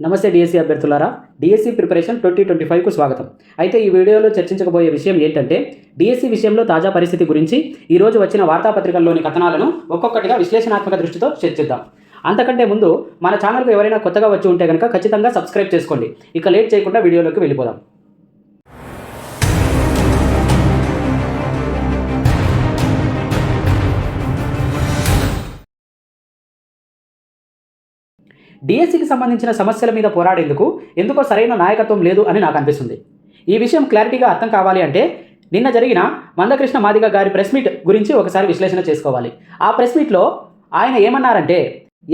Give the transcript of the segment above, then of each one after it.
నమస్తే డిఎస్సి అభ్యర్థులారా DSC preparation twenty twenty ఫైవ్కు స్వాగతం. అయితే ఈ వీడియోలో చర్చించకపోయే విషయం ఏంటంటే డిఎస్సి విషయంలో తాజా పరిస్థితి గురించి ఈరోజు వచ్చిన వార్తాపత్రికల్లోని కథనాలను ఒక్కొక్కటిగా విశ్లేషణాత్మక దృష్టితో చర్చిద్దాం. అంతకంటే ముందు మన ఛానల్కు ఎవరైనా కొత్తగా వచ్చి ఉంటే కనుక ఖచ్చితంగా సబ్స్క్రైబ్ చేసుకోండి. ఇక లేట్ చేయకుండా వీడియోలోకి వెళ్ళిపోదాం. డిఎస్సికి సంబంధించిన సమస్యల మీద పోరాడేందుకు ఎందుకో సరైన నాయకత్వం లేదు అని నాకు అనిపిస్తుంది. ఈ విషయం క్లారిటీగా అర్థం కావాలి అంటే నిన్న జరిగిన మందకృష్ణ మాదిగ గారి ప్రెస్ మీట్ గురించి ఒకసారి విశ్లేషణ చేసుకోవాలి. ఆ ప్రెస్ మీట్లో ఆయన ఏమన్నారంటే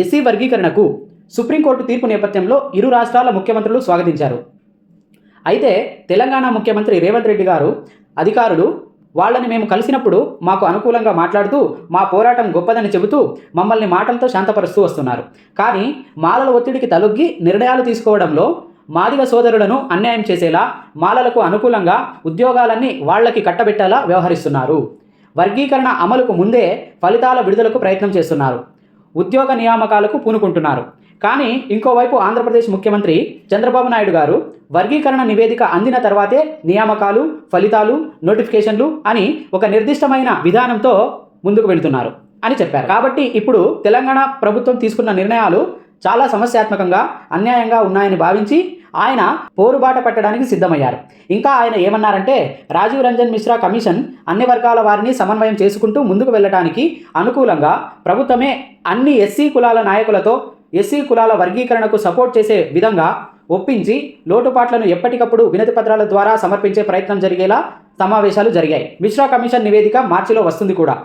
ఎస్సీ వర్గీకరణకు సుప్రీంకోర్టు తీర్పు నేపథ్యంలో ఇరు రాష్ట్రాల ముఖ్యమంత్రులు స్వాగతించారు. అయితే తెలంగాణ ముఖ్యమంత్రి రేవంత్ రెడ్డి గారు అధికారులు వాళ్ళని మేము కలిసినప్పుడు మాకు అనుకూలంగా మాట్లాడుతూ మా పోరాటం గొప్పదని చెబుతూ మమ్మల్ని మాటలతో శాంతపరుస్తూ వస్తున్నారు. కానీ మాలల ఒత్తిడికి తలొగ్గి నిర్ణయాలు తీసుకోవడంలో మాదిగ సోదరులను అన్యాయం చేసేలా మాలలకు అనుకూలంగా ఉద్యోగాలన్నీ వాళ్ళకి కట్టబెట్టేలా వ్యవహరిస్తున్నారు. వర్గీకరణ అమలుకు ముందే ఫలితాల విడుదలకు ప్రయత్నం చేస్తున్నారు. ఉద్యోగ నియామకాలకు పూనుకుంటున్నారు. కానీ ఇంకోవైపు ఆంధ్రప్రదేశ్ ముఖ్యమంత్రి చంద్రబాబు నాయుడు గారు వర్గీకరణ నివేదిక అందిన తర్వాతే నియామకాలు ఫలితాలు నోటిఫికేషన్లు అని ఒక నిర్దిష్టమైన విధానంతో ముందుకు వెళ్తున్నారు అని చెప్పారు. కాబట్టి ఇప్పుడు తెలంగాణ ప్రభుత్వం తీసుకున్న నిర్ణయాలు చాలా సమస్యాత్మకంగా అన్యాయంగా ఉన్నాయని భావించి ఆయన పోరుబాట పట్టడానికి సిద్ధమయ్యారు. ఇంకా ఆయన ఏమన్నారంటే రాజీవ్ రంజన్ మిశ్రా కమిషన్ అన్ని వర్గాల వారిని సమన్వయం చేసుకుంటూ ముందుకు వెళ్ళడానికి అనుకూలంగా ప్రభుత్వమే అన్ని ఎస్సీ కులాల నాయకులతో ఎస్సీ కులాల వర్గీకరణకు సపోర్ట్ చేసే విధంగా ఒప్పించి లోటుపాట్లను ఎప్పటికప్పుడు వినతి పత్రాల ద్వారా సమర్పించే ప్రయత్నం జరిగేలా సమావేశాలు జరిగాయి. మిశ్రా కమిషన్ నివేదిక మార్చిలో వస్తుంది కూడా.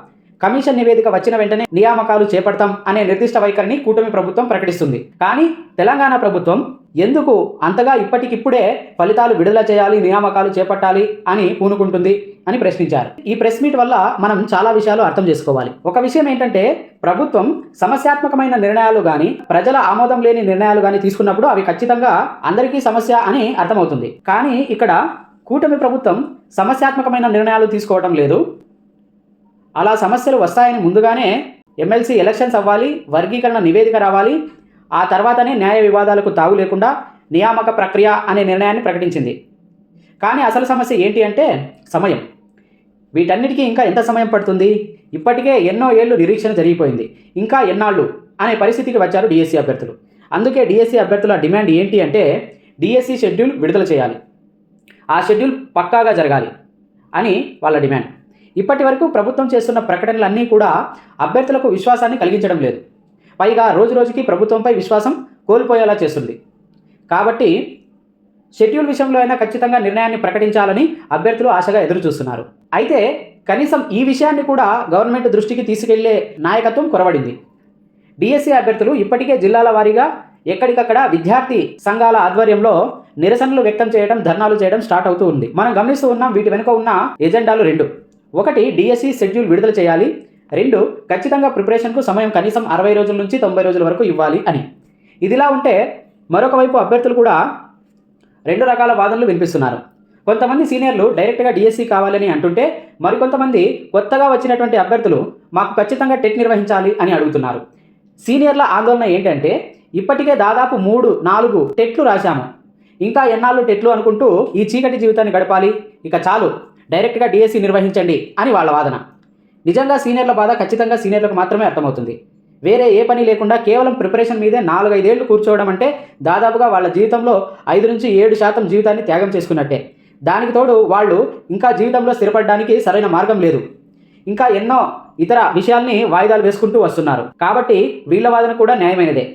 కమిషన్ నివేదిక వచ్చిన వెంటనే నియామకాలు చేపడతాం అనే నిర్దిష్ట వైఖరిని కూటమి ప్రభుత్వం ప్రకటిస్తుంది. కానీ తెలంగాణ ప్రభుత్వం ఎందుకు అంతగా ఇప్పటికిప్పుడే ఫలితాలు విడుదల చేయాలి నియామకాలు చేపట్టాలి అని పూనుకుంటుంది అని ప్రశ్నించారు. ఈ ప్రెస్ మీట్ వల్ల మనం చాలా విషయాలు అర్థం చేసుకోవాలి. ఒక విషయం ఏంటంటే ప్రభుత్వం సమస్యాత్మకమైన నిర్ణయాలు కానీ ప్రజల ఆమోదం లేని నిర్ణయాలు కానీ తీసుకున్నప్పుడు అవి ఖచ్చితంగా అందరికీ సమస్య అని అర్థమవుతుంది. కానీ ఇక్కడ కూటమి ప్రభుత్వం సమస్యాత్మకమైన నిర్ణయాలు తీసుకోవడం లేదు. అలా సమస్యలు వస్తాయని ముందుగానే ఎమ్మెల్సీ ఎలక్షన్స్ అవ్వాలి వర్గీకరణ నివేదిక రావాలి ఆ తర్వాతనే న్యాయ వివాదాలకు తావు లేకుండా నియామక ప్రక్రియ అనే నిర్ణయాన్ని ప్రకటించింది. కానీ అసలు సమస్య ఏంటి అంటే సమయం. వీటన్నిటికీ ఇంకా ఎంత సమయం పడుతుంది? ఇప్పటికే ఎన్నో ఏళ్ళు నిరీక్షణ జరిగిపోయింది. ఇంకా ఎన్నాళ్ళు? అనే పరిస్థితికి వచ్చారు డిఎస్సి అభ్యర్థులు. అందుకే డిఎస్సి అభ్యర్థుల డిమాండ్ ఏంటి అంటే డిఎస్సి షెడ్యూల్ విడుదల చేయాలి. ఆ షెడ్యూల్ పక్కాగా జరగాలి అని వాళ్ళ డిమాండ్. ఇప్పటి వరకు ప్రభుత్వం చేస్తున్న ప్రకటనలన్నీ కూడా అభ్యర్థులకు విశ్వాసాన్ని కలిగించడం లేదు. పైగా రోజు రోజుకి ప్రభుత్వంపై విశ్వాసం కోల్పోయేలా చేస్తుంది. కాబట్టి షెడ్యూల్ విషయంలో అయినా ఖచ్చితంగా నిర్ణయాన్ని ప్రకటించాలని అభ్యర్థులు ఆశగా ఎదురు చూస్తున్నారు అయితే కనీసం ఈ విషయాన్ని కూడా గవర్నమెంట్ దృష్టికి తీసుకెళ్ళే నాయకత్వం కొరవడింది. డిఎస్సి అభ్యర్థులు ఇప్పటికే జిల్లాల వారీగా ఎక్కడికక్కడ విద్యార్థి సంఘాల ఆధ్వర్యంలో నిరసనలు వ్యక్తం చేయడం ధర్నాలు చేయడం స్టార్ట్ అవుతూ ఉంది. మనం గమనిస్తూ ఉన్నాం వీటి వెనుక ఉన్న ఎజెండాలు రెండు. ఒకటి డిఎస్సి షెడ్యూల్ విడుదల చేయాలి. రెండు ఖచ్చితంగా ప్రిపరేషన్కు సమయం కనీసం అరవై రోజుల నుంచి తొంభై రోజుల వరకు ఇవ్వాలి అని. ఇదిలా ఉంటే మరొక వైపు అభ్యర్థులు కూడా రెండు రకాల వాదనలు వినిపిస్తున్నారు. కొంతమంది సీనియర్లు డైరెక్ట్గా డిఎస్సి కావాలని అంటుంటే మరికొంతమంది కొత్తగా వచ్చినటువంటి అభ్యర్థులు మాకు ఖచ్చితంగా టెట్ నిర్వహించాలి అని అడుగుతున్నారు. సీనియర్ల ఆందోళన ఏంటంటే ఇప్పటికే దాదాపు మూడు నాలుగు టెట్లు రాశాము. ఇంకా ఎన్నాళ్ళు టెట్లు అనుకుంటూ ఈ చీకటి జీవితాన్ని గడపాలి? ఇక చాలు. డైరెక్ట్గా డిఎస్సి నిర్వహించండి అని వాళ్ళ వాదన. నిజంగా సీనియర్ల బాధ ఖచ్చితంగా సీనియర్లకు మాత్రమే అర్థమవుతుంది. వేరే ఏ పని లేకుండా కేవలం ప్రిపరేషన్ మీదే నాలుగైదేళ్ళు కూర్చోవడం అంటే దాదాపుగా వాళ్ళ జీవితంలో ఐదు నుంచి ఏడు శాతం జీవితాన్ని త్యాగం చేసుకున్నట్టే. దానికి తోడు వాళ్ళు ఇంకా జీవితంలో స్థిరపడడానికి సరైన మార్గం లేదు. ఇంకా ఎన్నో ఇతర విషయాల్ని వాయిదాలు వేసుకుంటూ వస్తున్నారు. కాబట్టి వీళ్ళ వాదన కూడా న్యాయమైనదే.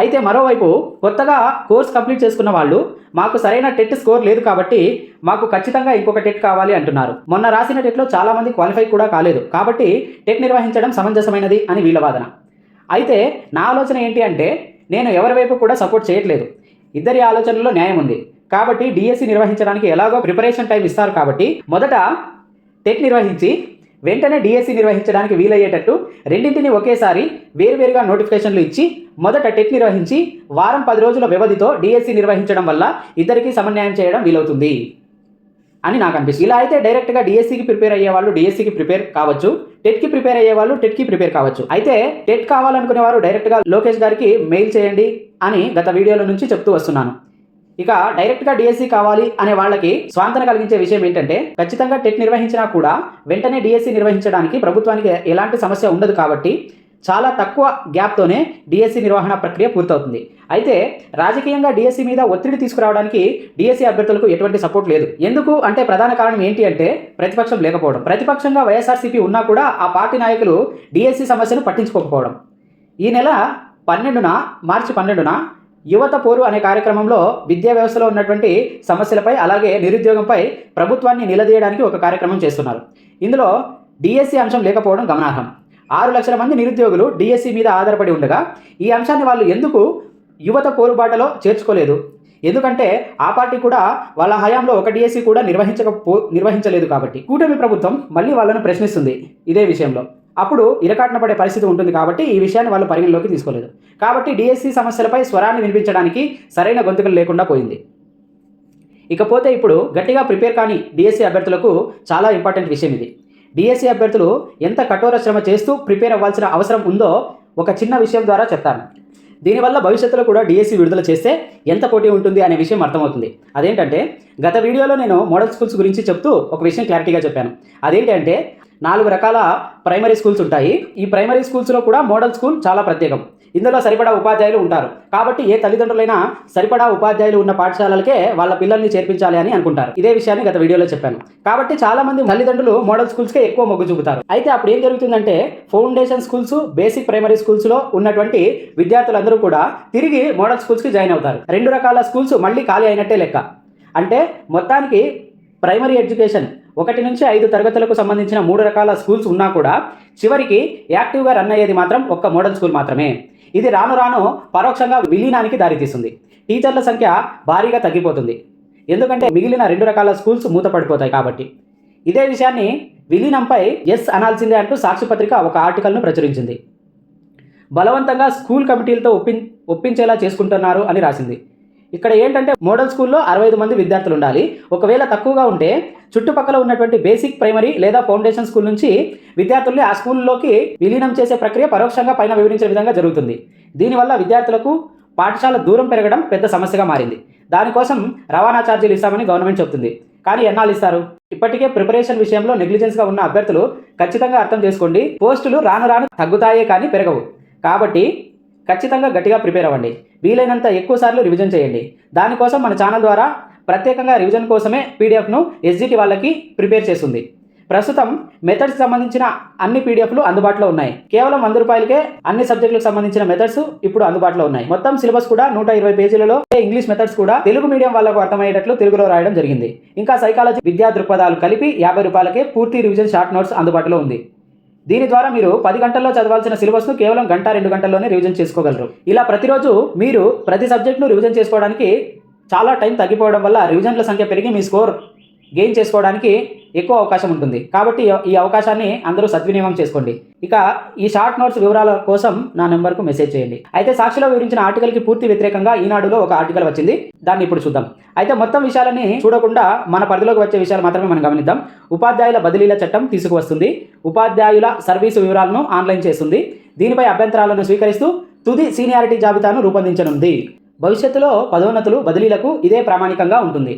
అయితే మరోవైపు కొత్తగా కోర్స్ కంప్లీట్ చేసుకున్న వాళ్ళు మాకు సరైన టెట్ స్కోర్ లేదు కాబట్టి మాకు ఖచ్చితంగా ఇంకొక టెట్ కావాలి అంటున్నారు. మొన్న రాసిన టెట్లో చాలామంది క్వాలిఫై కూడా కాలేదు. కాబట్టి టెట్ నిర్వహించడం సమంజసమైనది అని వీళ్ళ వాదన. అయితే నా ఆలోచన ఏంటి అంటే నేను ఎవరి వైపు కూడా సపోర్ట్ చేయట్లేదు. ఇద్దరి ఆలోచనలో న్యాయం ఉంది. కాబట్టి డిఎస్సి నిర్వహించడానికి ఎలాగో ప్రిపరేషన్ టైం ఇస్తారు కాబట్టి మొదట టెట్ నిర్వహించి వెంటనే డిఎస్సి నిర్వహించడానికి వీలయ్యేటట్టు రెండింటిని ఒకేసారి వేరువేరుగా నోటిఫికేషన్లు ఇచ్చి మొదట టెట్ నిర్వహించి వారం పది రోజుల వ్యవధితో డిఎస్సి నిర్వహించడం వల్ల ఇద్దరికీ సమన్వయం చేయడం వీలవుతుంది అని నాకు అనిపిస్తుంది. ఇలా అయితే డైరెక్ట్గా డిఎస్సికి ప్రిపేర్ అయ్యే వాళ్ళు డిఎస్సికి ప్రిపేర్ కావచ్చు టెట్కి ప్రిపేర్ అయ్యే వాళ్ళు టెట్కి ప్రిపేర్ కావచ్చు. అయితే టెట్ కావాలనుకునే వారు డైరెక్ట్గా లోకేష్ గారికి మెయిల్ చేయండి అని గత వీడియోల నుంచి చెప్తూ వస్తున్నాను. ఇక డైరెక్ట్గా డిఎస్సి కావాలి అనే వాళ్ళకి స్వాంతన కలిగించే విషయం ఏంటంటే ఖచ్చితంగా టెట్ నిర్వహించినా కూడా వెంటనే డిఎస్సి నిర్వహించడానికి ప్రభుత్వానికి ఎలాంటి సమస్య ఉండదు కాబట్టి చాలా తక్కువ గ్యాప్తోనే డిఎస్సి నిర్వహణ ప్రక్రియ పూర్తవుతుంది. అయితే రాజకీయంగా డిఎస్సి మీద ఒత్తిడి తీసుకురావడానికి డిఎస్సి అభ్యర్థులకు ఎటువంటి సపోర్ట్ లేదు. ఎందుకు? అంటే ప్రధాన కారణం ఏంటి అంటే ప్రతిపక్షం లేకపోవడం. ప్రతిపక్షంగా వైఎస్ఆర్సీపీ ఉన్నా కూడా ఆ పార్టీ నాయకులు డిఎస్సి సమస్యను పట్టించుకోకపోవడం. ఈ నెల పన్నెండున మార్చి పన్నెండున యువత పోరు అనే కార్యక్రమంలో విద్యా వ్యవస్థలో ఉన్నటువంటి సమస్యలపై అలాగే నిరుద్యోగంపై ప్రభుత్వాన్ని నిలదీయడానికి ఒక కార్యక్రమం చేస్తున్నారు. ఇందులో డిఎస్సి అంశం లేకపోవడం గమనార్హం. ఆరు లక్షల మంది నిరుద్యోగులు డిఎస్సి మీద ఆధారపడి ఉండగా ఈ అంశాన్ని వాళ్ళు ఎందుకు యువత పోరుబాటలో చేర్చుకోలేదు? ఎందుకంటే ఆ పార్టీ కూడా వాళ్ళ హయాంలో ఒక డిఎస్సి కూడా నిర్వహించకపో నిర్వహించలేదు కాబట్టి. కూటమి ప్రభుత్వం మళ్ళీ వాళ్ళను ప్రశ్నిస్తుంది ఇదే విషయంలో. అప్పుడు ఇరకాటన పడే పరిస్థితి ఉంటుంది కాబట్టి ఈ విషయాన్ని వాళ్ళు పరిగణలోకి తీసుకోలేదు. కాబట్టి డిఎస్సి సమస్యలపై స్వరాన్ని వినిపించడానికి సరైన గొంతుకలు లేకుండా పోయింది. ఇకపోతే ఇప్పుడు గట్టిగా ప్రిపేర్ కాని డిఎస్సి అభ్యర్థులకు చాలా ఇంపార్టెంట్ విషయం ఇది. డిఎస్సి అభ్యర్థులు ఎంత కఠోర శ్రమ చేస్తూ ప్రిపేర్ అవ్వాల్సిన అవసరం ఉందో ఒక చిన్న విషయం ద్వారా చెప్తాను. దీనివల్ల భవిష్యత్తులో కూడా డిఎస్సి విడుదల చేస్తే ఎంత పోటీ ఉంటుంది అనే విషయం అర్థమవుతుంది. అదేంటంటే గత వీడియోలో నేను మోడల్ స్కూల్స్ గురించి చెప్తూ ఒక విషయం క్లారిటీగా చెప్పాను. అదేంటంటే నాలుగు రకాల ప్రైమరీ స్కూల్స్ ఉంటాయి. ఈ ప్రైమరీ స్కూల్స్లో కూడా మోడల్ స్కూల్ చాలా ప్రత్యేకం. ఇందులో సరిపడా ఉపాధ్యాయులు ఉంటారు. కాబట్టి ఏ తల్లిదండ్రులైనా సరిపడా ఉపాధ్యాయులు ఉన్న పాఠశాలలకే వాళ్ళ పిల్లల్ని చేర్పించాలి అని అనుకుంటారు. ఇదే విషయాన్ని గత వీడియోలో చెప్పాను. కాబట్టి చాలా మంది తల్లిదండ్రులు మోడల్ స్కూల్స్కే ఎక్కువ మొగ్గు చూపుతారు. అయితే అప్పుడు ఏం జరుగుతుందంటే ఫౌండేషన్ స్కూల్స్ బేసిక్ ప్రైమరీ స్కూల్స్లో ఉన్నటువంటి విద్యార్థులందరూ కూడా తిరిగి మోడల్ స్కూల్స్కి జాయిన్ అవుతారు. రెండు రకాల స్కూల్స్ మళ్ళీ ఖాళీ అయినట్టే లెక్క. అంటే మొత్తానికి ప్రైమరీ ఎడ్యుకేషన్ ఒకటి నుంచి ఐదు తరగతులకు సంబంధించిన మూడు రకాల స్కూల్స్ ఉన్నా కూడా చివరికి యాక్టివ్గా రన్ అయ్యేది మాత్రం ఒక్క మోడల్ స్కూల్ మాత్రమే. ఇది రాను రాను పరోక్షంగా విలీనానికి దారితీస్తుంది. టీచర్ల సంఖ్య భారీగా తగ్గిపోతుంది. ఎందుకంటే మిగిలిన రెండు రకాల స్కూల్స్ మూతపడిపోతాయి కాబట్టి. ఇదే విషయాన్ని విలీనంపై ఎస్ అనాల్సిందే అంటూ సాక్షిపత్రిక ఒక ఆర్టికల్ను ప్రచురించింది. బలవంతంగా స్కూల్ కమిటీలతో ఒప్పి ఒప్పించేలా చేసుకుంటున్నారు అని రాసింది. ఇక్కడ ఏంటంటే మోడల్ స్కూల్లో అరవై ఐదు మంది విద్యార్థులు ఉండాలి. ఒకవేళ తక్కువగా ఉంటే చుట్టుపక్కల ఉన్నటువంటి బేసిక్ ప్రైమరీ లేదా ఫౌండేషన్ స్కూల్ నుంచి విద్యార్థుల్ని ఆ స్కూల్లోకి విలీనం చేసే ప్రక్రియ పరోక్షంగా పైన వివరించే విధంగా జరుగుతుంది. దీనివల్ల విద్యార్థులకు పాఠశాల దూరం పెరగడం పెద్ద సమస్యగా మారింది. దానికోసం రవాణా ఛార్జీలు ఇస్తామని గవర్నమెంట్ చెబుతుంది. కానీ ఎన్నాళ్ళు ఇస్తారు? ఇప్పటికే ప్రిపరేషన్ విషయంలో నెగ్లిజెన్స్గా ఉన్న అభ్యర్థులు ఖచ్చితంగా అర్థం చేసుకోండి. పోస్టులు రాను రాను తగ్గుతాయే కానీ పెరగవు. కాబట్టి ఖచ్చితంగా గట్టిగా ప్రిపేర్ అవ్వండి. వీలైనంత ఎక్కువ సార్లు రివిజన్ చేయండి. దానికోసం మన ఛానల్ ద్వారా ప్రత్యేకంగా రివిజన్ కోసమే పీడిఎఫ్ను ఎస్జిటి వాళ్ళకి ప్రిపేర్ చేస్తుంది. ప్రస్తుతం మెథడ్స్ సంబంధించిన అన్ని పీడిఎఫ్లు అందుబాటులో ఉన్నాయి. కేవలం వంద రూపాయలకే అన్ని సబ్జెక్టులకు సంబంధించిన మెథడ్స్ ఇప్పుడు అందుబాటులో ఉన్నాయి. మొత్తం సిలబస్ కూడా నూట ఇరవై పేజీలలో ఇంగ్లీష్ మెథడ్స్ కూడా తెలుగు మీడియం వాళ్ళకు అర్థమయ్యేటట్లు తెలుగులో రాయడం జరిగింది. ఇంకా సైకాలజీ విద్యా దృక్పథాలు కలిపి యాభై రూపాయలకే పూర్తి రివిజన్ షార్ట్ నోట్స్ అందుబాటులో ఉంది. దీని ద్వారా మీరు పది గంటల్లో చదవాల్సిన సిలబస్ను కేవలం గంట రెండు గంటల్లోనే రివిజన్ చేసుకోగలరు. ఇలా ప్రతిరోజు మీరు ప్రతి సబ్జెక్ట్ను రివిజన్ చేసుకోవడానికి చాలా టైం తగ్గిపోవడం వల్ల రివిజన్ల సంఖ్య పెరిగి మీ స్కోర్ గెయిన్ చేసుకోవడానికి ఎక్కువ అవకాశం ఉంటుంది. కాబట్టి ఈ అవకాశాన్ని అందరూ సద్వినియోగం చేసుకోండి. ఇక ఈ షార్ట్ నోట్స్ వివరాల కోసం నా నెంబర్కు మెసేజ్ చేయండి. అయితే సాక్షిలో వివరించిన ఆర్టికల్కి పూర్తి వ్యతిరేకంగా ఈనాడులో ఒక ఆర్టికల్ వచ్చింది. దాన్ని ఇప్పుడు చూద్దాం. అయితే మొత్తం విషయాలని చూడకుండా మన పరిధిలోకి వచ్చే విషయాలు మాత్రమే మనం గమనిద్దాం. ఉపాధ్యాయుల బదిలీల చట్టం తీసుకువస్తుంది. ఉపాధ్యాయుల సర్వీసు వివరాలను ఆన్లైన్ చేస్తుంది. దీనిపై అభ్యంతరాలను స్వీకరిస్తూ తుది సీనియారిటీ జాబితాను రూపొందించనుంది. భవిష్యత్తులో పదోన్నతులు బదిలీలకు ఇదే ప్రామాణికంగా ఉంటుంది.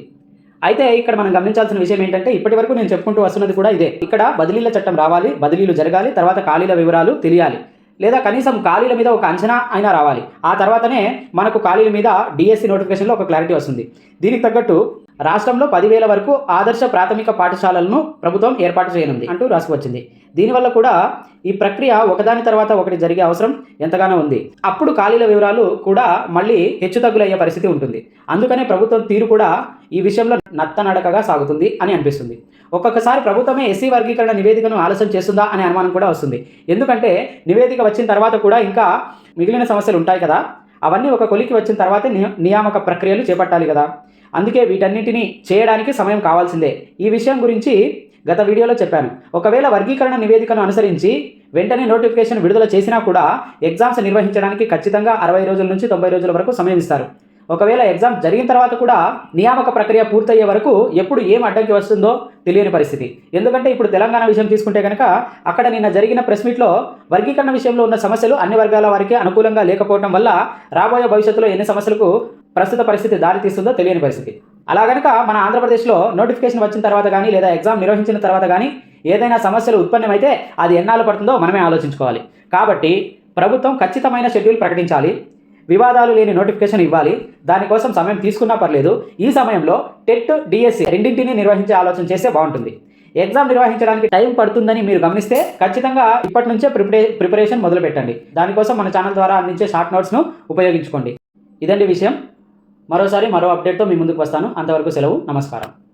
అయితే ఇక్కడ మనం గమనించాల్సిన విషయం ఏంటంటే ఇప్పటి వరకు నేను చెప్పుకుంటూ వస్తున్నది కూడా ఇదే. ఇక్కడ బదిలీల చట్టం రావాలి బదిలీలు జరగాలి తర్వాత ఖాళీల వివరాలు తెలియాలి. లేదా కనీసం ఖాళీల మీద ఒక అంచనా అయినా రావాలి. ఆ తర్వాతనే మనకు ఖాళీల మీద డిఎస్సి నోటిఫికేషన్లో ఒక క్లారిటీ వస్తుంది. దీనికి తగ్గట్టు రాష్ట్రంలో పదివేల వరకు ఆదర్శ ప్రాథమిక పాఠశాలలను ప్రభుత్వం ఏర్పాటు చేయనుంది అంటూ రాసుకొచ్చింది దీనివల్ల కూడా ఈ ప్రక్రియ ఒకదాని తర్వాత ఒకటి జరిగే అవసరం ఎంతగానో ఉంది. అప్పుడు ఖాళీల వివరాలు కూడా మళ్ళీ హెచ్చుతగ్గులయ్యే పరిస్థితి ఉంటుంది. అందుకనే ప్రభుత్వం తీరు కూడా ఈ విషయంలో నత్తనడకగా సాగుతుంది అని అనిపిస్తుంది. ఒక్కొక్కసారి ప్రభుత్వమే ఎస్సీ వర్గీకరణ నివేదికను ఆలస్యం చేస్తుందా అనే అనుమానం కూడా వస్తుంది. ఎందుకంటే నివేదిక వచ్చిన తర్వాత కూడా ఇంకా మిగిలిన సమస్యలు ఉంటాయి కదా. అవన్నీ ఒక కొలికి వచ్చిన తర్వాతే నియామక ప్రక్రియలు చేపట్టాలి కదా. అందుకే వీటన్నిటిని చేయడానికి సమయం కావాల్సిందే. ఈ విషయం గురించి గత వీడియోలో చెప్పాను. ఒకవేళ వర్గీకరణ నివేదికను అనుసరించి వెంటనే నోటిఫికేషన్ విడుదల చేసినా కూడా ఎగ్జామ్స్ నిర్వహించడానికి ఖచ్చితంగా అరవై రోజుల నుంచి తొంభై రోజుల వరకు సమయం ఇస్తారు. ఒకవేళ ఎగ్జామ్ జరిగిన తర్వాత కూడా నియామక ప్రక్రియ పూర్తయ్యే వరకు ఎప్పుడు ఏం అడ్డంకి వస్తుందో తెలియని పరిస్థితి. ఎందుకంటే ఇప్పుడు తెలంగాణ విషయం తీసుకుంటే కనుక అక్కడ నిన్న జరిగిన ప్రెస్ మీట్లో వర్గీకరణ విషయంలో ఉన్న సమస్యలు అన్ని వర్గాల వారికి అనుకూలంగా లేకపోవడం వల్ల రాబోయే భవిష్యత్తులో ఎన్ని సమస్యలకు ప్రస్తుత పరిస్థితి దారి తీస్తుందో తెలియని పరిస్థితి. అలా గనక మన ఆంధ్రప్రదేశ్లో నోటిఫికేషన్ వచ్చిన తర్వాత కానీ లేదా ఎగ్జామ్ నిర్వహించిన తర్వాత కానీ ఏదైనా సమస్యలు ఉత్పన్నమైతే అది ఎన్నాళ్ళు పడుతుందో మనమే ఆలోచించుకోవాలి. కాబట్టి ప్రభుత్వం ఖచ్చితమైన షెడ్యూల్ ప్రకటించాలి. వివాదాలు లేని నోటిఫికేషన్ ఇవ్వాలి. దానికోసం సమయం తీసుకున్నా పర్లేదు. ఈ సమయంలో టెట్ డిఎస్సి రెండింటినీ నిర్వహించే ఆలోచన చేస్తే బాగుంటుంది. ఎగ్జామ్ నిర్వహించడానికి టైం పడుతుందని మీరు గమనిస్తే ఖచ్చితంగా ఇప్పటి నుంచే ప్రిపరే ప్రిపరేషన్ మొదలు పెట్టండి దానికోసం మన ఛానల్ ద్వారా అందించే షార్ట్ నోట్స్ను ఉపయోగించుకోండి. ఇదండి విషయం. మరోసారి మరో అప్డేట్తో మీ ముందుకు వస్తాను. అంతవరకు సెలవు. నమస్కారం.